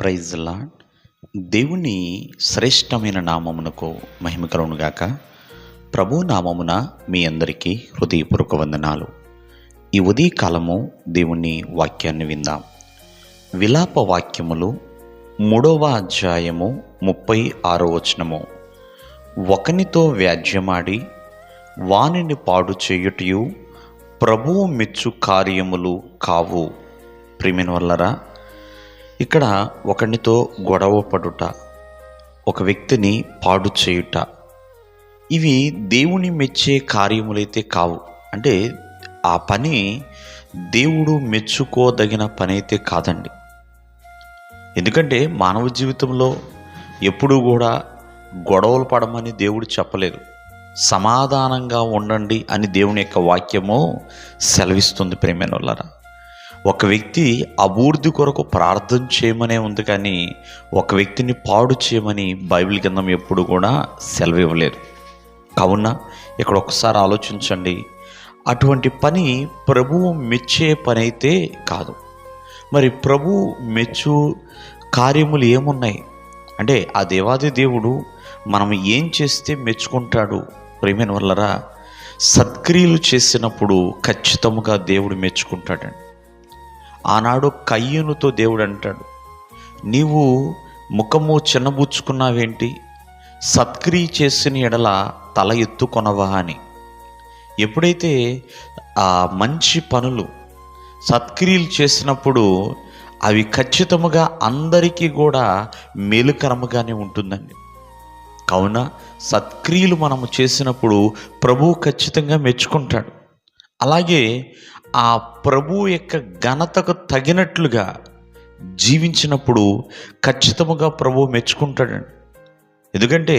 Praise lord దేవుని శ్రేష్టమైన నామమునకు మహిమ కలుగునుగాక ప్రభు నామమున మీ అందరికీ హృదయపూర్వక వందనాలు. ఈ ఉదయకాలము దేవుని వాక్యాన్ని విందాం. విలాప వాక్యములు మూడవ అధ్యాయము ముప్పై ఆరో వచనము. ఒకనితో వ్యాజ్యమాడి వానిని పాడు చేయుటయు ప్రభువు మెచ్చు కార్యములు కావు. ప్రిమిన వల్లరా ఇక్కడ ఒకనితో గొడవ పడుట ఒక వ్యక్తిని పాడు చేయుట. ఇవి దేవుని మెచ్చే కార్యములైతే కావు. అంటే ఆ పని దేవుడు మెచ్చుకోదగిన పని అయితే కాదండి. ఎందుకంటే మానవ జీవితంలో ఎప్పుడూ కూడా గొడవలు పడమని దేవుడు చెప్పలేదు. సమాధానంగా ఉండండి అని దేవుని యొక్క వాక్యము సెలవిస్తుంది ప్రేమైన ఒక వ్యక్తి అభివృద్ధి కొరకు ప్రార్థన చేయమనే ఉంది కానీ ఒక వ్యక్తిని పాడు చేయమని బైబిల్ కిందం ఎప్పుడు కూడా సెలవు ఇవ్వలేదు కావున ఇక్కడ ఒకసారి ఆలోచించండి. అటువంటి పని ప్రభువు మెచ్చే పని అయితే కాదు. మరి ప్రభు మెచ్చు కార్యములు ఏమున్నాయి? అంటే ఆ దేవాది దేవుడు మనం ఏం చేస్తే మెచ్చుకుంటాడు? ప్రేమైన వల్లరా సత్క్రియలు చేసినప్పుడు ఖచ్చితంగా దేవుడు మెచ్చుకుంటాడండి. ఆనాడు కయ్యనుతో దేవుడు అంటాడు నీవు ముఖము చిన్నబుచ్చుకున్నావేంటి సత్క్రియ చేసిన ఎడల తల ఎత్తుకొనవా అని. ఎప్పుడైతే ఆ మంచి పనులు సత్క్రియలు చేసినప్పుడు అవి ఖచ్చితముగా అందరికీ కూడా మేలుకరముగానే ఉంటుందండి. కావున సత్క్రియలు మనము చేసినప్పుడు ప్రభువు ఖచ్చితంగా మెచ్చుకుంటాడు. అలాగే ఆ ప్రభు యొక్క ఘనతకు తగినట్లుగా జీవించినప్పుడు ఖచ్చితముగా ప్రభు మెచ్చుకుంటాడండి. ఎందుకంటే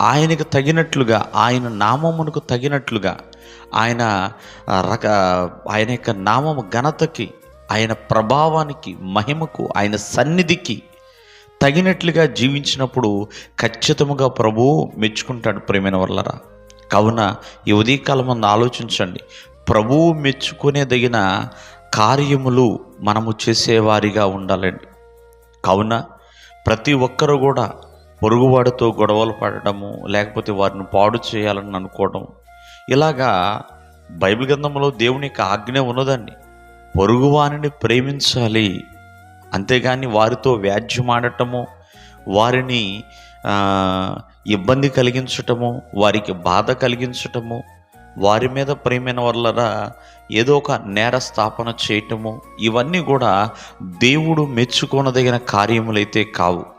ఆయనకు తగినట్లుగా ఆయన నామమునకు తగినట్లుగా ఆయన రక ఆయన యొక్క నామము ఘనతకి ఆయన ప్రభావానికి మహిమకు ఆయన సన్నిధికి తగినట్లుగా జీవించినప్పుడు ఖచ్చితముగా ప్రభువు మెచ్చుకుంటాడు ప్రేమైన వల్లరా కావున ఈ ఉదయకాలం మంది ఆలోచించండి. ప్రభువు మెచ్చుకునేదగిన కార్యములు మనము చేసేవారిగా ఉండాలండి. కావున ప్రతి ఒక్కరు కూడా పొరుగువాడితో గొడవలు పడడము లేకపోతే వారిని పాడు చేయాలని అనుకోవడం ఇలాగా బైబిల్ గ్రంథంలో దేవుని యొక్క ఆజ్ఞ ఉన్నదండి. పొరుగువానిని ప్రేమించాలి. అంతేగాని వారితో వ్యాజ్యమాడటము వారిని ఇబ్బంది కలిగించటము వారికి బాధ కలిగించటము వారి మీద ప్రేమైన వాళ్ళరా? ఏదో ఒక నేర స్థాపన చేయటము ఇవన్నీ కూడా దేవుడు మెచ్చుకోనదగిన కార్యములైతే కావు.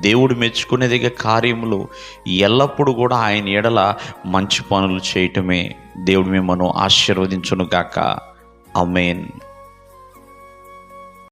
దేవుడు మెచ్చుకునేదిగా కార్యములు ఎల్లప్పుడూ కూడా ఆయన ఎడల మంచి పనులు చేయటమే దేవుడు మిమ్మల్ని ఆశీర్వదించును గాక అమేన్